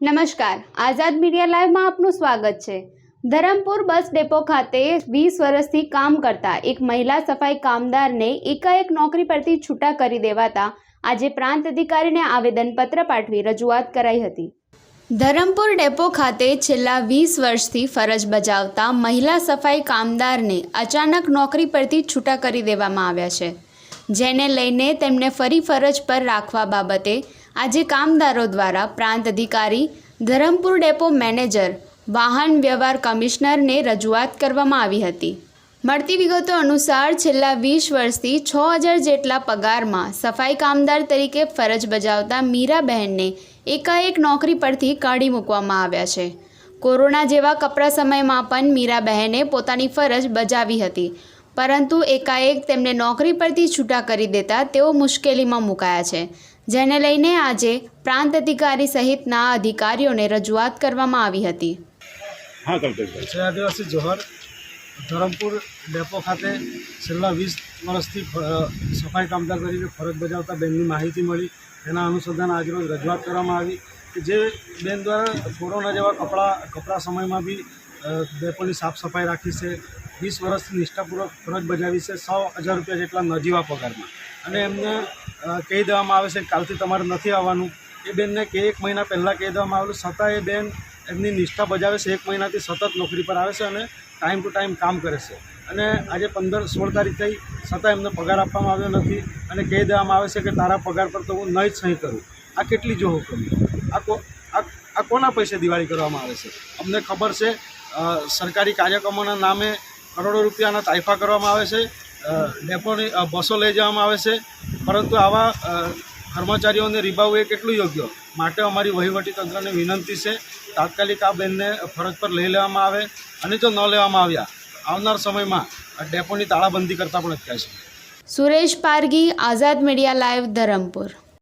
નમસ્કાર. આઝાદ મીડિયા લાઈવમાં આપનું સ્વાગત છે. ધરમપુર બસ ડેપો ખાતે વીસ વર્ષથી કામ કરતા એક મહિલા સફાઈ કામદારને એકાએક નોકરી પરથી છૂટા કરી દેવાતા આજે પ્રાંત અધિકારીને આવેદનપત્ર પાઠવી રજૂઆત કરાઈ હતી. ધરમપુર ડેપો ખાતે છેલ્લા વીસ વર્ષથી ફરજ બજાવતા મહિલા સફાઈ કામદારને અચાનક નોકરી પરથી છૂટા કરી દેવામાં આવ્યા છે. જેને લઈને તેમને ફરી ફરજ પર રાખવા બાબતે આજે કામદારો દ્વારા પ્રાંત અધિકારી, ધરમપુર ડેપો મેનેજર, વાહન વ્યવહાર કમિશનરને રજૂઆત કરવામાં આવી હતી. મળતી વિગતો અનુસાર છેલ્લા વીસ વર્ષથી છ હજાર જેટલા પગારમાં સફાઈ કામદાર તરીકે ફરજ બજાવતા મીરાબહેનને એકાએક નોકરી પરથી કાઢી મૂકવામાં આવ્યા છે. કોરોના જેવા કપરા સમયમાં પણ મીરાબહેને પોતાની ફરજ બજાવી હતી, પરંતુ એકાએક તેમને નોકરી પરથી છૂટા કરી દેતા તેઓ મુશ્કેલીમાં મુકાયા છે. જેને લઈને આજે પ્રાંત અધિકારી સહિતના અધિકારીઓને રજૂઆત કરવામાં આવી હતી. હા કલ્પેશભાઈ. જય આદિવાસી જોહર. ધરમપુર ડેપો ખાતે છેલ્લા વીસ વર્ષથી સફાઈ કામદાર તરીકે ફરજ બજાવતા બેનની માહિતી મળી. એના અનુસંધાન આજરોજ રજૂઆત કરવામાં આવી કે જે બેન દ્વારા કોરોના જેવા કપડા કપડા સમયમાં બી ડેપોની સાફ સફાઈ રાખી છે. વીસ વર્ષથી નિષ્ઠાપૂર્વક ફરજ બજાવી છે. સો હજાર રૂપિયા જેટલા નજીવા પગારમાં. અને એમને કહી દેવામાં આવે છે કાલથી તમારે નથી આવવાનું. એ બેનને કે એક મહિના પહેલાં કહી દેવામાં આવેલું, છતાં એ બેન એમની નિષ્ઠા બજાવે છે. એક મહિનાથી સતત નોકરી પર આવે છે અને ટાઈમ ટુ ટાઈમ કામ કરે છે. અને આજે પંદર સોળ તારીખ થઈ, છતાં એમને પગાર આપવામાં આવ્યો નથી અને કહી દેવામાં આવે છે કે તારા પગાર પર તો હું નહીં જ સહી કરું. આ કેટલી જો હુકમી આ આ કોના પૈસે દિવાળી કરવામાં આવે છે? અમને ખબર છે સરકારી કાર્યક્રમોના નામે કરોડો રૂપિયાના તાઇફા કરવામાં આવે છે. ડેપોની બસો લઈ જવામાં આવે છે. પરંતુ આવા કર્મચારીઓને રીબાવવું એ કેટલું યોગ્ય? માટે અમારી વહીવટી તંત્રને વિનંતી છે, તાત્કાલિક આ બેનને ફરજ પર લઈ લેવામાં આવે અને જો ન લેવામાં આવ્યા, આવનાર સમયમાં ડેપોની તાળાબંધી કરતાં પણ અટકાય છે. Suresh Pargi Azad media live, Dharampur.